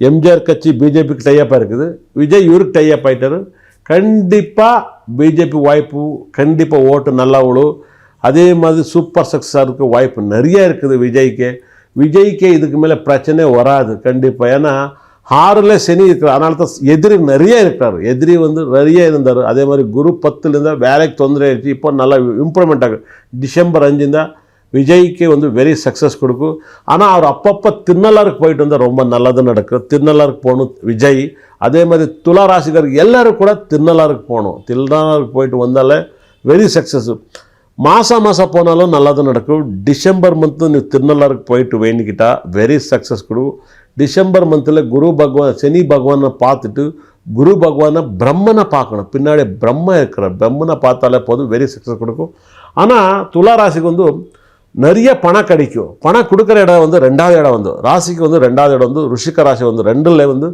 எம்ஜிஆர் கட்சி பிஜேபிக்கு டையப்பாக இருக்குது. விஜய் இவருக்கு டையப் ஆகிட்டார் கண்டிப்பாக பிஜேபி வாய்ப்பு கண்டிப்பாக ஓட்டு நல்லா விழும். அதே மாதிரி சூப்பர் சக்ஸஸாக வாய்ப்பு நிறைய இருக்குது விஜய்க்கு. விஜய்க்கு இதுக்கு மேலே பிரச்சனை வராது கண்டிப்பாக ஏன்னா ஆறில் சனி இருக்கிறார். அதனால தான் எதிரி நிறைய இருக்கிறார். எதிரி வந்து நிறைய இருந்தார். அதே மாதிரி குரு பத்துலேருந்தால் வேலைக்கு தொந்தரவு ஆயிடுச்சு. இப்போ நல்லா இம்ப்ரூவ்மெண்ட் ஆகும் டிசம்பர் அஞ்சு விஜய்க்கு வந்து வெரி சக்ஸஸ் கொடுக்கும். ஆனால் அவர் அப்பப்போ திருநள்ளாருக்கு போயிட்டு வந்தால் ரொம்ப நல்லது நடக்கும். திருநள்ளாருக்கு போகணும் விஜய். அதே மாதிரி துலா ராசிகர் எல்லோரும் கூட திருநள்ளாருக்கு போகணும். திருநள்ளாருக்கு போயிட்டு வந்தாலே வெரி சக்ஸஸ் மாதம் மாதம் போனாலும் நல்லது நடக்கும். டிசம்பர் மந்த்து நீ திருநள்ளாருக்கு போயிட்டு வேண்டிக்கிட்டா வெரி சக்ஸஸ் கொடுக்கும். டிசம்பர் மந்தில் குரு பகவான் சனி பகவானை பார்த்துட்டு குரு பகவானை பிரம்மனை பார்க்கணும். பின்னாடி பிரம்ம இருக்கிற பிரம்மனை பார்த்தாலே போதும் வெரி சக்ஸஸ் கொடுக்கும். ஆனால் துலா ராசிக்கு வந்து நிறைய பணம் கிடைக்கும். பணம் கொடுக்குற இடம் வந்து ரெண்டாவது இடம் வந்து ராசிக்கு வந்து ரெண்டாவது இடம் வந்து ருஷிக ராசி வந்து ரெண்டுல வந்து